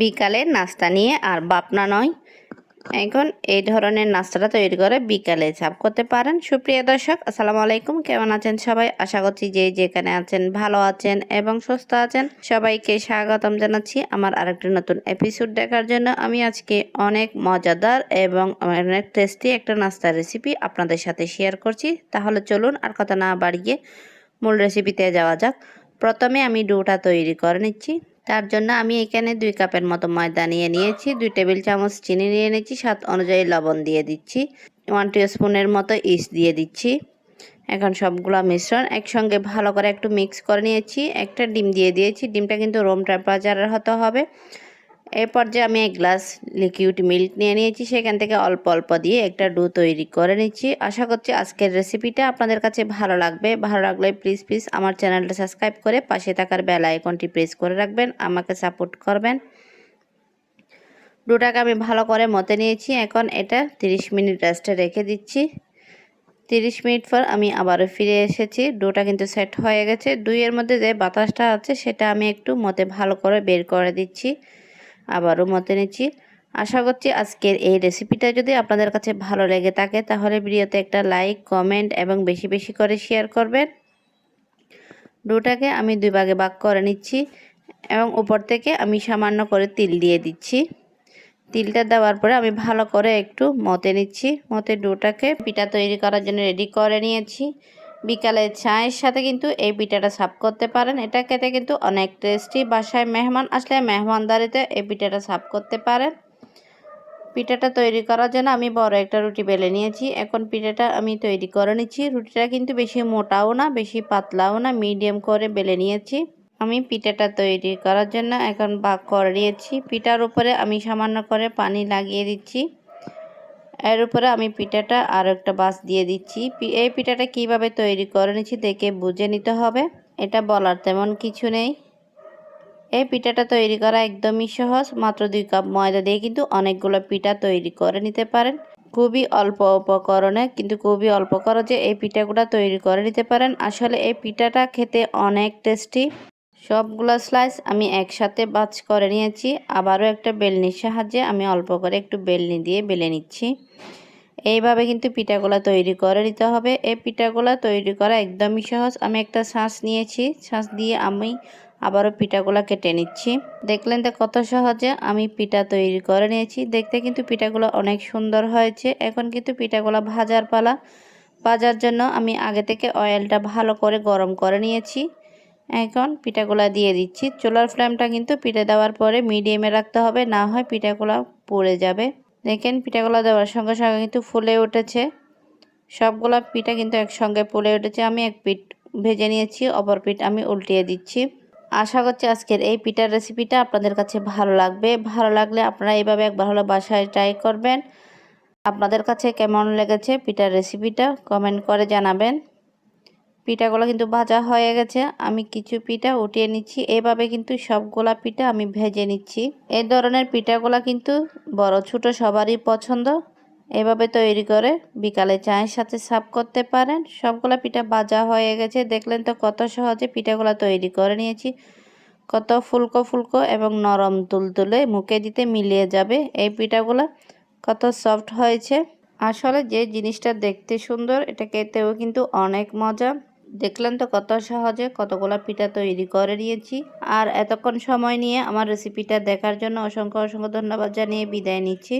বিকালে নাস্তা নিয়ে, আর বাপনা নয়। এখন এই ধরনের নাস্তাটা তৈরি করে বিকালে চাপ করতে পারেন। সুপ্রিয় দর্শক, আসসালামু আলাইকুম। কেমন আছেন সবাই? আশা করছি যে যেখানে আছেন ভালো আছেন এবং সুস্থ আছেন। সবাইকে স্বাগতম জানাচ্ছি আমার আরেকটি নতুন এপিসোড দেখার জন্য। আমি আজকে অনেক মজাদার এবং অনেক টেস্টি একটা নাস্তার রেসিপি আপনাদের সাথে শেয়ার করছি। তাহলে চলুন আর কথা না বাড়িয়ে মূল রেসিপিতে যাওয়া যাক। প্রথমে আমি ডোটা তৈরি করে নিচ্ছি। তার জন্য আমি এখানে দুই কাপের মতো ময়দা নিয়ে নিয়েছি, দুই টেবিল চামচ চিনি নিয়ে নিয়েছি স্বাদ অনুযায়ী লবণ দিয়ে দিচ্ছি ওয়ান টু স্পুনের মতো ইস দিয়ে দিচ্ছি। এখন সবগুলো মিশ্রণ একসঙ্গে ভালো করে একটু মিক্স করে নিয়েছি, একটা ডিম দিয়ে দিয়েছি, ডিমটা কিন্তু রোম টেম্পারেচারের হতে হবে। এরপর যে আমি এক গ্লাস লিকুইড মিল্ক নিয়ে নিয়েছি, সেখান থেকে অল্প অল্প দিয়ে একটা ডু তৈরি করে নিচ্ছি। আশা করছি আজকের রেসিপিটা আপনাদের কাছে ভালো লাগবে। ভালো লাগলে প্লিজ প্লিজ আমার চ্যানেলটা সাবস্ক্রাইব করে পাশে থাকার বেল আইকনটি প্রেস করে রাখবেন, আমাকে সাপোর্ট করবেন। ডোটাকে আমি ভালো করে মতে নিয়েছি। এখন এটা 30 মিনিট রেস্টে রেখে দিচ্ছি। 30 মিনিট পর আমি আবারও ফিরে এসেছি। ডোটা কিন্তু সেট হয়ে গেছে। দুইয়ের মধ্যে যে বাতাসটা আছে, সেটা আমি একটু মতে ভালো করে বের করে দিচ্ছি। আবারও মতে নিচ্ছি। আশা করছি আজকের এই রেসিপিটা যদি আপনাদের কাছে ভালো লেগে থাকে, তাহলে ভিডিওতে একটা লাইক কমেন্ট এবং বেশি বেশি করে শেয়ার করবেন। ডোটাকে আমি দুই ভাগে ভাগ করে নিচ্ছি এবং উপর থেকে আমি সামান্য করে তিল দিয়ে দিচ্ছি। তিলটা দেওয়ার পরে আমি ভালো করে একটু মতে নিচ্ছি। মতে ডোটাকে পিঠা তৈরি করার জন্য রেডি করে নিয়েছি। বিকালে চায়ের সাথে কিন্তু এই পিঠাটা সাফ করতে পারেন। এটা খেতে কিন্তু অনেক টেস্টি বাসায় মেহমান আসলে মেহমানদারিতে এই পিঠাটা সাফ করতে পারেন। পিঠাটা তৈরি করার জন্য আমি বড় একটা রুটি বেলে নিয়েছি। এখন পিঠাটা আমি তৈরি করে নিচ্ছি। রুটিটা কিন্তু বেশি মোটাও না, বেশি পাতলাও না মিডিয়াম করে বেলে নিয়েছি। আমি পিঠাটা তৈরি করার জন্য এখন বাক করে নিয়েছি। পিঠার উপরে আমি সামান্য করে পানি লাগিয়ে দিচ্ছি। এর উপরে আমি পিঠাটা আর একটা বাস দিয়ে দিচ্ছি। এই পিঠাটা কীভাবে তৈরি করে নিচ্ছি দেখে বুঝে নিতে হবে। এটা বলার তেমন কিছু নেই। এই পিঠাটা তৈরি করা একদমই সহজ। মাত্র দুই কাপ ময়দা দিয়ে কিন্তু অনেকগুলো পিঠা তৈরি করে নিতে পারেন। খুবই অল্প উপকরণে, কিন্তু খুবই অল্প খরচে এই পিঠাগুলো তৈরি করে নিতে পারেন। আসলে এই পিঠাটা খেতে অনেক টেস্টি। সবগুলো স্লাইস আমি একসাথে বাজ করে নিয়েছি। আবারও একটা বেলনির সাহায্যে আমি অল্প করে একটু বেলনি দিয়ে বেলে নিচ্ছি। এইভাবে কিন্তু পিঠাগুলা তৈরি করে নিতে হবে। এই পিঠাগুলা তৈরি করা একদমই সহজ। আমি একটা শ্বাস নিয়েছি। শ্বাস দিয়ে আমি আবারও পিঠাগুলা কেটে নিচ্ছি। দেখলেন তো কত সহজে আমি পিঠা তৈরি করে নিয়েছি। দেখতে কিন্তু পিঠাগুলো অনেক সুন্দর হয়েছে। এখন কিন্তু পিঠাগুলো ভাজার পালা। ভাজার জন্য আমি আগে থেকে অয়েলটা ভালো করে গরম করে নিয়েছি। এখন পিঠাগুলা দিয়ে দিচ্ছি। চুলার ফ্লেমটা কিন্তু পিঠে দেওয়ার পরে মিডিয়ামে রাখতে হবে, না হয় পিঠাগুলা পড়ে যাবে। দেখেন পিঠাগুলা দেওয়ার সঙ্গে সঙ্গে কিন্তু ফুলে উঠেছে। সবগুলা পিঠা কিন্তু একসঙ্গে ফুলে উঠেছে। আমি এক পিঠ ভেজে নিয়েছি, অপর পিঠ আমি উল্টিয়ে দিচ্ছি। আশা করছি আজকের এই পিঠার রেসিপিটা আপনাদের কাছে ভালো লাগবে। ভালো লাগলে আপনারা এইভাবে একবার হলো বাসায় ট্রাই করবেন। আপনাদের কাছে কেমন লেগেছে পিঠার রেসিপিটা কমেন্ট করে জানাবেন। পিঠাগুলো কিন্তু ভাজা হয়ে গেছে। আমি কিছু পিঠা উঠিয়ে নিচ্ছি। এভাবে কিন্তু সবগুলা পিঠা আমি ভেজে নিচ্ছি। এই ধরনের পিঠাগুলা কিন্তু বড়, ছোট সবারই পছন্দ। এভাবে তৈরি করে বিকালে চায়ের সাথে সাফ করতে পারেন। সবগুলা পিঠা ভাজা হয়ে গেছে। দেখলেন তো কত সহজে পিঠাগুলো তৈরি করে নিয়েছি। কত ফুলকো ফুলকো এবং নরম তুলতুলে মুখে দিতে মিলিয়ে যাবে। এই পিঠাগুলো কত সফট হয়েছে। আসলে যে জিনিসটা দেখতে সুন্দর, এটা খেতেও কিন্তু অনেক মজা। দেখলেন তো কত সহজে কতগুলো পিঠা তৈরি করে নিয়েছি। আর এতক্ষণ সময় নিয়ে আমার রেসিপিটা দেখার জন্য অসংখ্য অসংখ্য ধন্যবাদ জানিয়ে বিদায় নিচ্ছি।